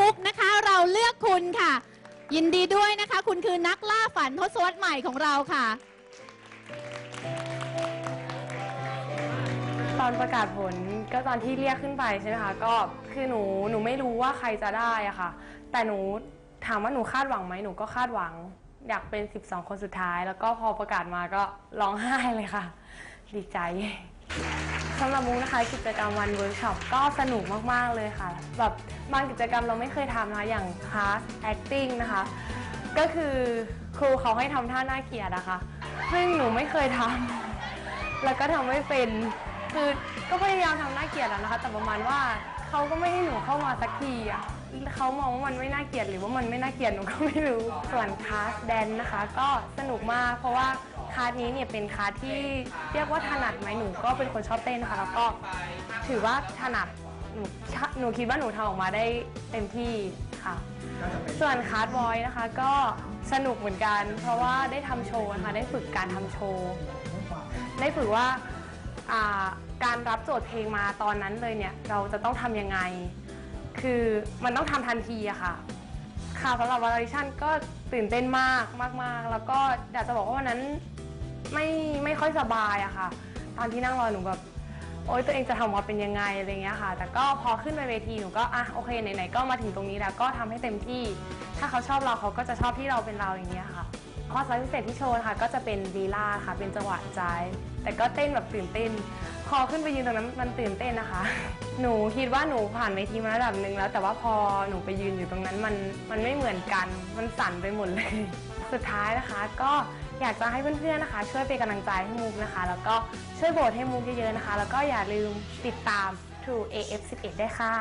มุกนะคะ เราเลือกคุณค่ะ ยินดีด้วยนะคะ คุณคือนักล่าฝันทศวรรษใหม่ของเราค่ะ ตอนประกาศผลก็ตอนที่เรียกขึ้นไปใช่ไหมคะก็คือหนูหนูไม่รู้ว่าใครจะได้อะค่ะ แต่หนูถามว่าหนูคาดหวังไหมหนูก็คาดหวัง อยากเป็น 12 คนสุดท้าย แล้วก็พอประกาศมาก็ร้องไห้เลยค่ะ ดีใจ สำหรับมุกนะคะกิจกรรมวันเวิร์กช็อปก็สนุกมาก ๆ เลยค่ะ แบบบางกิจกรรมเราไม่เคยทำนะคะอย่างคลาส acting นะคะ ก็คือครูเขาให้ทำท่าหน่าเกียดอะคะ ซึ่งหนูไม่เคยทำแล้วก็ทำไม่เป็นคือก็พยายามทำหน่าเกียดแล้วนะคะ แต่ประมาณว่าเขาก็ไม่ให้หนูเข้ามาสักทีอะเขามองว่ามันไม่น่าเกลียดหรือว่ามันไม่น่าเกลียดหนูก็ไม่รู้ส่วนคลาสแดนนะคะ ก็สนุกมากเพราะว่า คลาสนี้เนี่ยเป็นคลาสที่เรียกว่าถนัดไหมหนูก็เป็นคนชอบเต้นค่ะ แล้วก็ถือว่าถนัดหนูหนูคิดว่าหนูทำออกมาได้เต็มที่ค่ะ ส่วนคาร์ดบอยนะคะก็สนุกเหมือนกัน เพราะว่าได้ทำโชว์นะคะได้ฝึกการทำโชว์ได้ฝึกว่าการรับโจทย์เพลงมาตอนนั้นเลยเนี่ยเราจะต้องทำยังไง คือมันต้องทำทันทีอะค่ะ ค่ะสำหรับวันลาริชันก็ตื่นเต้นมากมาก ๆ แล้วก็อยากจะบอกว่าวันนั้นไม่ไม่ค่อยสบายอะค่ะ ตอนที่นั่งรอหนูแบบโอ๊ยตัวเองจะทำออกมาเป็นยังไงอะไรเงี้ยค่ะ แต่ก็พอขึ้นไปเวทีหนูก็อะโอเคไหนๆก็มาถึงตรงนี้แล้วก็ทำให้เต็มที่ ถ้าเขาชอบเราเขาก็จะชอบที่เราเป็นเราอย่างเงี้ยค่ะ ข้อสายพิเศษที่โชว์นะคะก็จะเป็นลีลาค่ะ เป็นจังหวะใจแต่ก็เต้นแบบตื่นเต้น พอขึ้นไปยืนตรงนั้นมันตื่นเต้นนะคะ หนูคิดว่าหนูผ่านเวทีมาระดับหนึ่งแล้ว แต่ว่าพอหนูไปยืนอยู่ตรงนั้นมันมันไม่เหมือนกัน มันสั่นไปหมดเลย สุดท้ายนะคะ ก็อยากจะให้เพื่อนๆนะคะ ช่วยเป็นกำลังใจให้มุกนะคะ แล้วก็ช่วยโบสให้มุกเยอะๆนะคะ แล้วก็อย่าลืมติดตาม True AF11 ได้ค่ะ